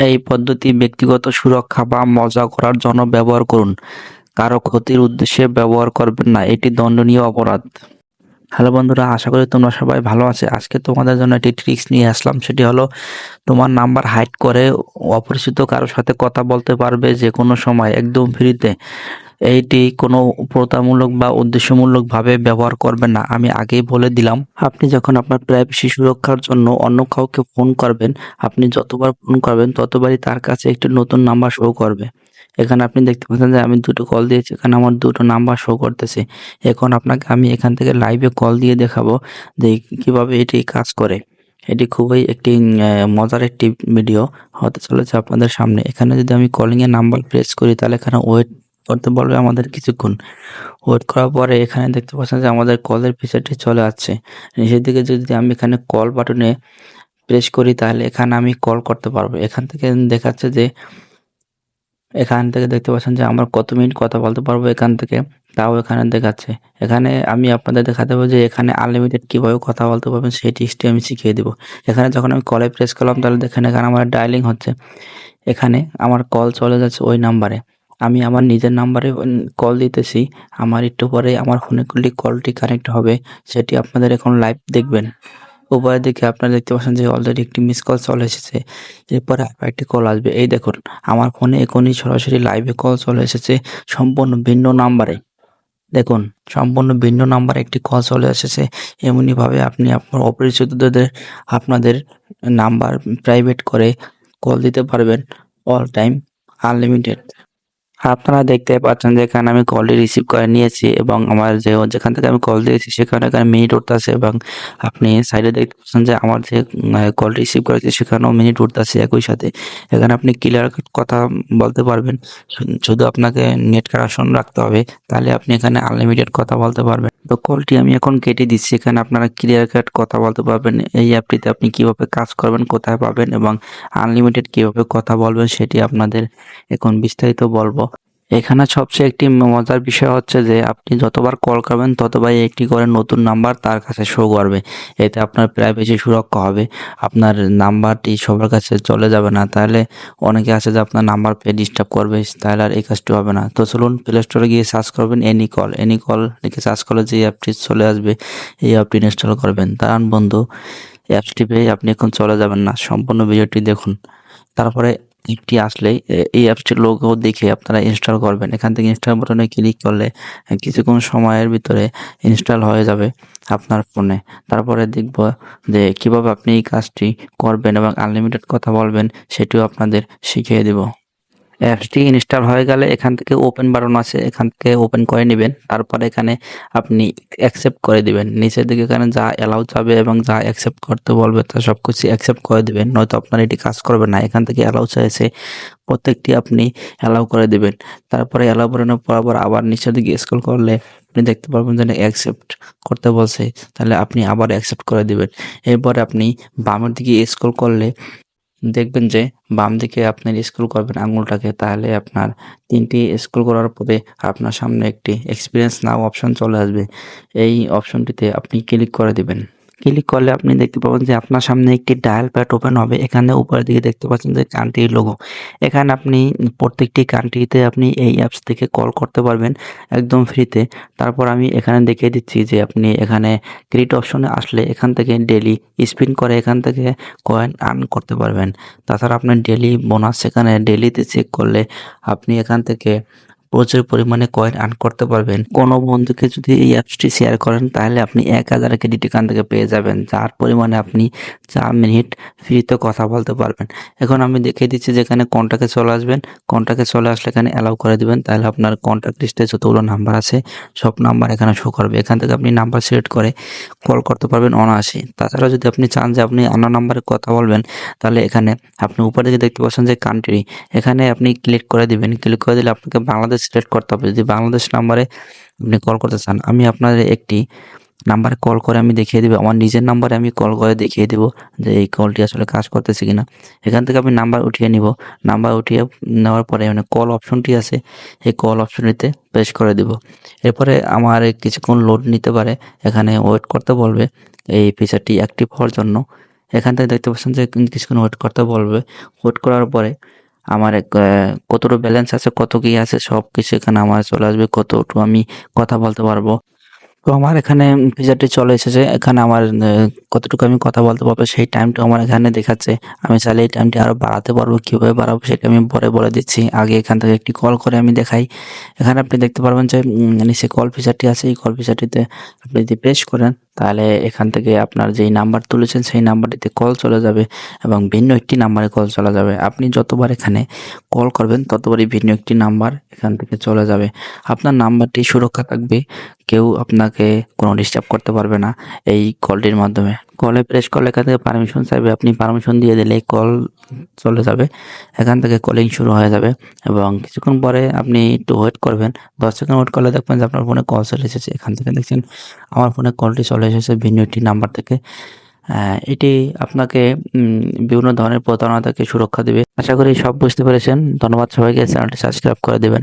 এই পদ্ধতি ব্যক্তিগত সুরক্ষা বা মজা করার জন্য ব্যবহার করুন। কারও ক্ষতির উদ্দেশ্যে ব্যবহার করবেন না, এটি দণ্ডনীয় অপরাধ। হ্যালো বন্ধুরা, আশা করি তোমরা সবাই ভালো আছে। আজকে তোমাদের জন্য একটি ট্রিক্স নিয়ে আসলাম। সেটি হলো তোমার নাম্বার হাইড করে অপরিচিত কারোর সাথে কথা বলতে পারবে যে কোনো সময়, একদম ফ্রিতে এইটি কোনো প্রতামূলক বা উদ্দেশ্যমূলকভাবে ব্যবহার করবেন না। আমি আগেই বলে দিলাম, আপনি যখন আপনার প্রাইভেসি সুরক্ষার জন্য অন্য কাউকে ফোন করবেন, আপনি যতবার ফোন করবেন, ততবারই তার কাছে একটি নতুন নাম্বার শো করবে। এখানে আপনি দেখতে পাচ্ছেন যে আমি দুটো কল দিয়েছি, এখানে আমার দুটো নাম্বার শো করতেছে। এখন আপনাকে আমি এখান থেকে লাইভে কল দিয়ে দেখাবো যে কীভাবে এটি কাজ করে। এটি খুবই একটি মজার একটি ভিডিও হতে চলেছে আপনাদের সামনে। এখানে যদি আমি কলিং এর নাম্বার প্রেস করি, তাহলে এখানে ওয়েট করতে বলবে আমাদের কিছুক্ষণ। ওয়েট করার পরে এখানে দেখতে পাচ্ছেন যে আমাদের কলের ফিচারটি চলে আসছে। নিচের দিকে যদি আমি এখানে কল বাটনে প্রেস করি, তাহলে এখানে আমি কল করতে পারব। এখান থেকে দেখাচ্ছে যে এখান থেকে দেখতে পাচ্ছেন যে আমরা কত মিনিট কথা বলতে পারব এখান থেকে। তাও এখানে দেখাচ্ছে। এখানে আমি আপনাদের দেখাতে পারব যে এখানে আনলিমিটেড কীভাবে কথা বলতে পারবেন সেই টিপসটি আমি শিখিয়ে দেবো। এখানে যখন আমি কলে প্রেস করলাম, তাহলে দেখেন এখানে আমার ডায়ালিং হচ্ছে। এখানে আমার কল চলে যাচ্ছে ওই নাম্বারে আমি আমার নিজের নাম্বারে কল দিতেছি। আমার একটু পরে আমার ফোনে কলটি কানেক্ট হবে। সেটি আপনাদের এখন লাইভ দেখবেন। উপরের দিকে আপনারা দেখতে পাচ্ছেন যে অলরেডি একটি মিস কল চলে এসেছে। এরপরে আবার একটি কল আসবে। এই দেখুন, আমার ফোনে এখনই সরাসরি লাইভে কল চলে এসেছে সম্পূর্ণ ভিন্ন নাম্বারে দেখুন, সম্পূর্ণ ভিন্ন নাম্বারে একটি কল চলে এসেছে। এমনিভাবে আপনি আপনার অপরিচিতদের, আপনাদের নাম্বার প্রাইভেট করে কল দিতে পারবেন। অল টাইম আনলিমিটেড আপনারা দেখতে পাচ্ছেন যে এখানে আমি কলটি রিসিভ করে নিয়েছি এবং আমার যে যেখান থেকে আমি কল দিয়েছি সেখানে এখানে মিনিট উঠতেছে এবং আপনি সাইডে দেখতে পাচ্ছেন যে আমার যে কল রিসিভ করেছি সেখানেও মিনিট উঠতেছে একই সাথে। এখানে আপনি ক্লিয়ার কথা বলতে পারবেন। শুধু আপনাকে নেট কানেকশন রাখতে হবে, তাহলে আপনি এখানে আনলিমিটেড কথা বলতে পারবেন। তো কলটি আমি এখন কেটে দিচ্ছি, এখানে আপনারা ক্লিয়ার কাট কথা বলতে পারবেন। এই অ্যাপটিতে আপনি কীভাবে কাজ করবেন, কোথায় পাবেন এবং আনলিমিটেড কীভাবে কথা বলবেন সেটি আপনাদের এখন বিস্তারিত বলব। এখানে সবচেয়ে একটি মজার বিষয় হচ্ছে যে, আপনি যতবার কল করবেন ততবার একটি করে নতুন নাম্বার তার কাছে শো করবে। এতে আপনার প্রাইভেসি সুরক্ষা হবে। আপনার নাম্বারটি সবার কাছে চলে যাবে না। তাহলে অনেকে আছে যে, আপনার নাম্বার পেয়ে ডিস্টার্ব করবে, তাহলে আর এই কাজটি হবে না। তো চলুন প্লে স্টোরে গিয়ে সার্চ করবেন এনি কল এনি কল লিখে সার্চ করলে যে অ্যাপটি চলে আসবে, এই অ্যাপটি ইনস্টল করবেন। দাঁড়ান বন্ধু অ্যাপসটি পেয়ে আপনি এখন চলে যাবেন না। সম্পূর্ণ ভিডিওটি দেখুন। তারপরে অ্যাপটি আসলেই এই অ্যাপসটির লোগো দেখে আপনারা ইনস্টল করবেন। এখান থেকে ইনস্টল বাটনে ক্লিক করলে কিছুক্ষণ সময়ের ভিতরে ইনস্টল হয়ে যাবে আপনার ফোনে তারপরে দেখব যে কীভাবে আপনি এই কাজটি করবেন এবং আনলিমিটেড কথা বলবেন, সেটিও আপনাদের শিখিয়ে দেব। অ্যাপসটি ইনস্টল হয়ে গেলে এখান থেকে ওপেন বাটন আছে, এখান থেকে ওপেন করে নেবেন। তারপরে এখানে আপনি অ্যাকসেপ্ট করে দিবেন। নিচের দিকে এখানে যা অ্যালাউ যাবে এবং যা অ্যাকসেপ্ট করতে বলবে, তা সব কিছু অ্যাকসেপ্ট করে দিবেন। নয়তো আপনার এটি কাজ করবে না। এখান থেকে অ্যালাউ চাইছে, প্রত্যেকটি আপনি অ্যালাউ করে দিবেন। তারপরে অ্যালাউ করানোর পর আবার আবার নিচের দিকে স্ক্রল করলে আপনি দেখতে পারবেন যে অ্যাকসেপ্ট করতে বলছে। তাহলে আপনি আবার অ্যাকসেপ্ট করে দিবেন। এরপরে আপনি বামের দিকে স্ক্রল করলে দেখবেন যে বাম দিকে আপনি স্ক্রল করবেন আঙুলটাকে তাহলে আপনার তিনটি স্ক্রল করার পরে আপনার সামনে একটি এক্সপিরিয়েন্স নাও অপশন চলে আসবে। এই অপশনটিতে আপনি ক্লিক করে দিবেন। ক্লিক করলে আপনি দেখতে পাবেন যে আপনার সামনে একটি ডায়াল প্যাড ওপেন হবে। এখানে উপরের দিকে দেখতে পাচ্ছেন যে কান্ট্রি লোগো এখানে আপনি প্রত্যেকটি কান্ট্রিতে আপনি এই অ্যাপস থেকে কল করতে পারবেন একদম ফ্রিতে তারপর আমি এখানে দেখিয়ে দিচ্ছি যে আপনি এখানে ক্রিয়েট অপশনে আসলে এখান থেকে ডেলি স্পিন করে এখান থেকে কয়েন আর্ন করতে পারবেন। তাছাড়া আপনার ডেলি বোনাস সেখানে ডেলিতে চেক করলে আপনি এখান থেকে প্রচুর পরিমাণে কয়েন আর্ন করতে পারবেন। কোনো বন্ধুকে যদি এই অ্যাপসটি শেয়ার করেন, তাহলে আপনি এক হাজার ক্রেডিট এখান থেকে পেয়ে যাবেন। যার পরিমাণে আপনি চার মিনিট ফ্রিতে কথা বলতে পারবেন। এখন আমি দেখিয়ে দিচ্ছি যেখানে কন্ট্যাক্টে চলে আসবেন। কন্ট্যাক্টে চলে আসলে এখানে অ্যালাউ করে দিবেন। তাহলে আপনার কন্ট্যাক্ট লিস্টে যতগুলো নাম্বার আছে, সব নাম্বার এখানে শো করবে। এখান থেকে আপনি নাম্বার সিলেক্ট করে কল করতে পারবেন অনায়াসে। তাছাড়া যদি আপনি চান যে আপনি অন্য নাম্বারে কথা বলবেন, তাহলে এখানে আপনি উপরে দিকে দেখতে পাচ্ছেন যে কান্ট্রি এখানে আপনি ক্লিক করে দিবেন। ক্লিক করে দিলে আপনাকে বাংলাদেশ সিলেক্ট করতে হবে। যদি বাংলাদেশ নাম্বারে আপনি কল করতে চান, আমি আপনাদের একটি নাম্বারে কল করে আমি দেখিয়ে দেবো। আমার নিজের নাম্বারে আমি কল করে দেখিয়ে দেবো যে এই কলটি আসলে কাজ করতেছে কিনা। এখান থেকে আমি নাম্বার উঠিয়ে নিব। নাম্বার উঠিয়ে নেওয়ার পরে মানে কল অপশনটি আছে। এই কল অপশনটিতে প্রেস করে দিব। এরপরে আমার কিছুক্ষণ লোড নিতে পারে। এখানে ওয়েট করতে বলবে। এই ফিচারটি অ্যাক্টিভ হওয়ার জন্য। এখান থেকে দেখতে পাচ্ছেন যে কিছুক্ষণ ওয়েট করতে বলবে। ওয়েট করার পরে আমার কতটুকু ব্যালেন্স আছে, কত কি আছে, সব কিছু এখানে আমার চলে আসবে, কতটুকু আমি কথা বলতে পারব। তো আমার এখানে ফিচারটি চলে এসেছে, এখানে আমার কতটুকু আমি কথা বলতে পারব, সেই টাইমটা আমার এখানে দেখাচ্ছে। আমি চাইলে এই টাইমটি আরও বাড়াতে পারব, কীভাবে বাড়াবো সেটা আমি পরে বলে দিচ্ছি। আগে এখান থেকে একটি কল করে আমি দেখাই। এখানে আপনি দেখতে পারবেন যে নিচে কল ফিচারটি আছে, এই কল ফিচারটিতে আপনি যদি প্রেস করেন তাহলে এখান থেকে আপনার যেই নাম্বার তুলেছেন, সেই নাম্বারটিতে কল চলে যাবে এবং ভিন্ন একটি নাম্বারে কল চলে যাবে। আপনি যতবার এখানে কল করবেন, ততবারই ভিন্ন একটি নাম্বার এখান থেকে চলে যাবে। আপনার নাম্বারটি সুরক্ষা থাকবে, কেউ আপনাকে কোনো ডিস্টার্ব করতে পারবে না এই কলটির মাধ্যমে। কলে প্রেস করলে এখান থেকে পারমিশন চাইবে, আপনি পারমিশন দিয়ে দিলে কল চলে যাবে, এখান থেকে কলিং শুরু হয়ে যাবে এবং কিছুক্ষণ পরে আপনি একটু ওয়েট করবেন। দশ সেকেন্ড ওয়েট করলে দেখবেন যে আপনার ফোনে কল চলে এসেছে। এখান থেকে দেখছেন, আমার ফোনে কলটি চলে এসেছে ভিন্ন একটি নাম্বার থেকে। এটি আপনাকে বিভিন্ন ধরনের প্রতারণা থেকে সুরক্ষা দেবে। আশা করি সব বুঝতে পেরেছেন। ধন্যবাদ সবাইকে। চ্যানেলটি সাবস্ক্রাইব করে দেবেন।